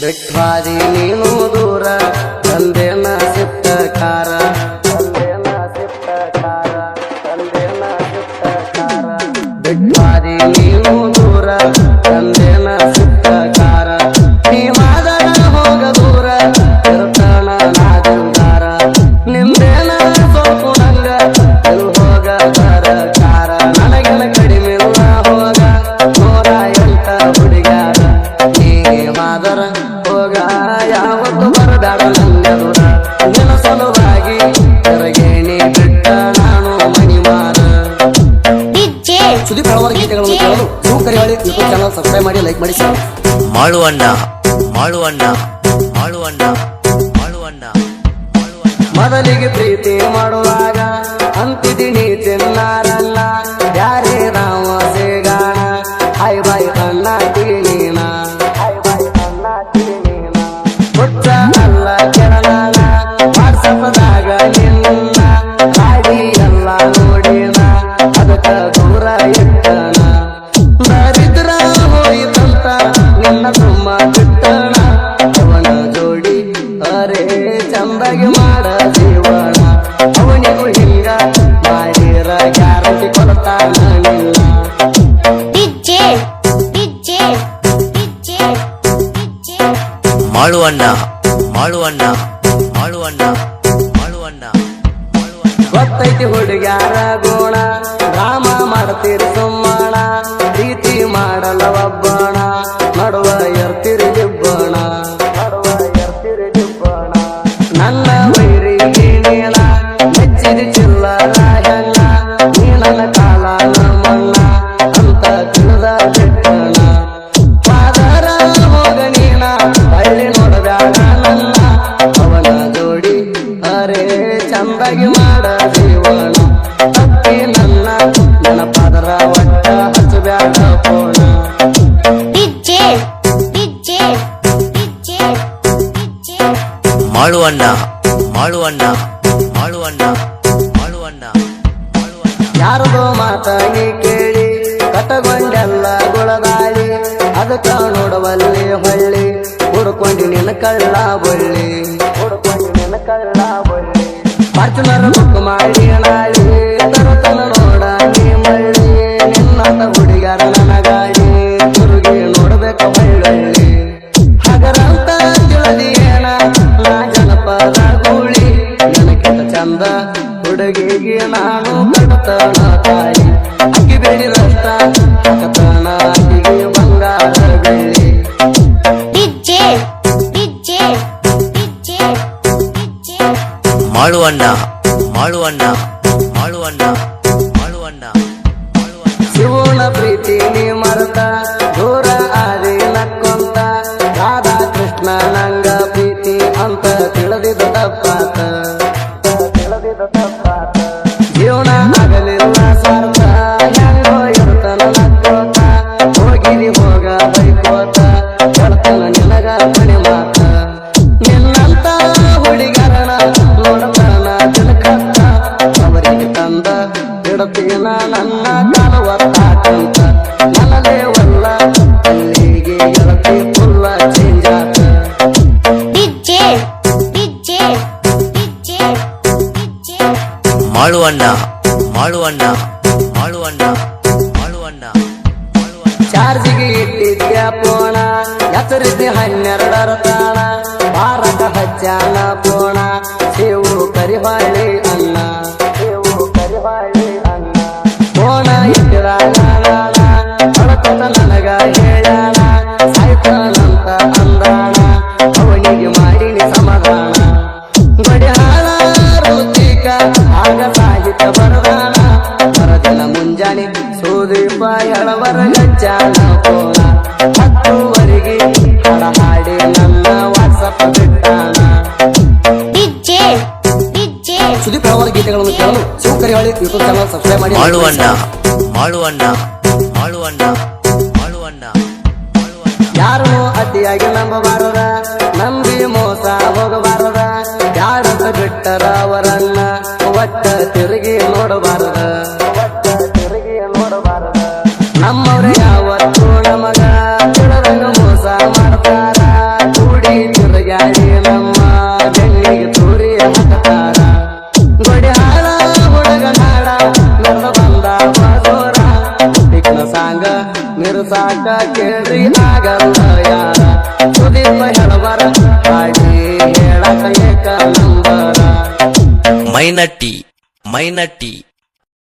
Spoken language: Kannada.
ಬಿಟ್ವಾದಿ ನೀನು ದೂರ ತಂದೆನ ಸಿಟ್ಟ ಕಾರ ಚಾನಲ್ ಸಬ್ಸ್ಕ್ರೈಬ್ ಮಾಡಿ ಲೈಕ್ ಮಾಡಿ ಸರ್ ಮಾಳುವಣ್ಣ ಮಾಳುವಣ್ಣ ಮಾಳುವಣ್ಣ ಮಾಳುವಣ್ಣ ಮೊದಲಿಗೆ ಪ್ರೀತಿ ಮಾಡುವಾಗ ಅಂತಿದ್ದೀನಿ ತಿನ್ನಾರಲ್ಲ ಯಾರೇ ರಾಮ ಸೇಗಾಣ ಹೈ ಬಾಯ್ ಅಣ್ಣ ನೀನ. ಚಂದಾಗಿ ಮಾಡ ಜೀವನ. ಅವನಿಗೂ ಹಿಂಗ ಮಾಡಿರ ಗ್ಯಾರಂಟಿ ಕೊಡ್ತಾನ ನಿಲ್ಲ ಡಿಜೆ ಡಿಜೆ ಡಿಜೆ ಡಿಜೆ ಮಾಳುವಣ್ಣ ಮಾಳುವಣ್ಣ ಮಾಳುವಣ್ಣ ಮಾಳುವಣ್ಣ ಮಾಳುವಣ್ಣ. ಗೊತ್ತೈತಿ ಹುಡುಗ್ಯಾರ ಗುಣ. ನನ್ನ ಆಳುವಣ್ಣ ಆಳುವಣ್ಣ ಮಾಳುವಣ್ಣ ಯಾರದೋ ಮಾತಾಗಿ ಕೇಳಿ, ಕಟಗೊಂಡೆಲ್ಲ ಗುಳದಾಳಿ ಅದಕ್ಕ ನೋಡವಲ್ಲಿ ಹೊಳ್ಳಿ, ಹುಡ್ಕೊಂಡು ನಿನ್ನ ಕಳ್ಳ ಬಳ್ಳಿ. ಹುಡ್ಕೊಂಡು ನಿನ್ನ ಕಳ್ಳ ಬಳ್ಳಿ. ಫಾರ್ಚುನರ್ ಬುಕ್ ಮಾಡಿ ಚಂದ ಹುಡುಗಿಗೆ ನಾನು ಕಡತನ ತಾಯಿ ಅಕ್ಕಿ ಬೇಡಿ ರಸ್ತ ಕತನ ಅಕ್ಕಿಗೆ ಬಂಗಾರ ಬೆಳ್ಳಿ ಡಿಜೆ ಡಿಜೆ ಡಿಜೆ ಡಿಜೆ ಮಾಳುವಣ್ಣ ಮಾಳುವಣ್ಣ ಮಾಳುವಣ್ಣ ಮಾಳುವಣ್ಣ ಮಾಳುವಣ್ಣ ಶಿವನ ಪ್ರೀತಿ ಮಾಳುವಣ್ಣ ಮಾಳುವಣ್ಣ ಮಾಳುವಣ್ಣ ಮಾಳುವಣ್ಣ ಮಾಳುವಣ್ಣ ಚಾರ್ಜಿಗೆ ಇಟ್ಟಿದ್ಯ ಪೋಣ ಹೆಸರಿದ್ದಿ ಹನ್ನೆರಡರ ತಾಣ ಭಾರತ ಹಚ್ಚಾನ ಪೋಣ ಸೇವು ಕರಿವಾಳಿ ಅನ್ನ ಸೇವು ಕರಿವಾಳಿ ಅನ್ನ ಪೋಣ ಇಟ್ಟಿರಾಗ ಹೊಳತನ ನನಗ ಹೇಳಾಣ ಸಾಯ್ತಾನಂತ ಸುದೀಪ ಎಳವರ ಗಜ್ಜಾನ ಪೋಣ ಹತ್ತುವರೆಗೆ ಹಳ ಹಾಡಿ ನನ್ನ ವಾಟ್ಸಪ್ ಬಿಟ್ಟಾನ. DJ DJ. ಸುದೀಪ್ ಅವರ ಗೀತೆಗಳನ್ನು ಕೇಳಲು Shiva Karivali YouTube channel subscribe ಮಾಡಿ. ಮಾಳುವಣ್ಣ ಮಾಳುವಣ್ಣ ಮಾಳುವಣ್ಣ ಮಾಳುವಣ್ಣ ಯಾರು ಯಾರನ್ನು ಅತಿಯಾಗಿ ನಂಬಬಾರದ ನಂಬಿ ಮೋಸ ಹೋಗಬಾರದ ಯಾರಂತ ಬಿಟ್ಟರ ಅವರನ್ನ ಒಟ್ಟ ತಿರುಗಿ ನೋಡಬಾರದ ಒಟ್ಟ ತಿರುಗಿ ನೋಡಬಾರದ ನಮ್ಮವ್ರ ಯಾವತ್ತು ನಮಗ ತಿಳದಂಗ ಮೋಸ ಮಾಡ್ತಾರ. ಕೂಡಿ ತಿರುಗಾಡಿ ನಮ್ಮ ಬೆನ್ನಿಗೆ ತೂರಿ ಹಾಕತಾರ. ಗೊಡಿ ಹಾಳ ಹುಡುಗ ನಾಡ ನನ್ನ ಬಂದ ಮಧುರ ಇಕ್ನ ಸಾಂಗ ನಿರ್ಸಾಕ ಕೇಳ್ರಿ ಆಗಲ್ಲ ಯಾರ. ಏಕ ಮೈನಟ್ಟಿ ಮೈನಟ್ಟಿ.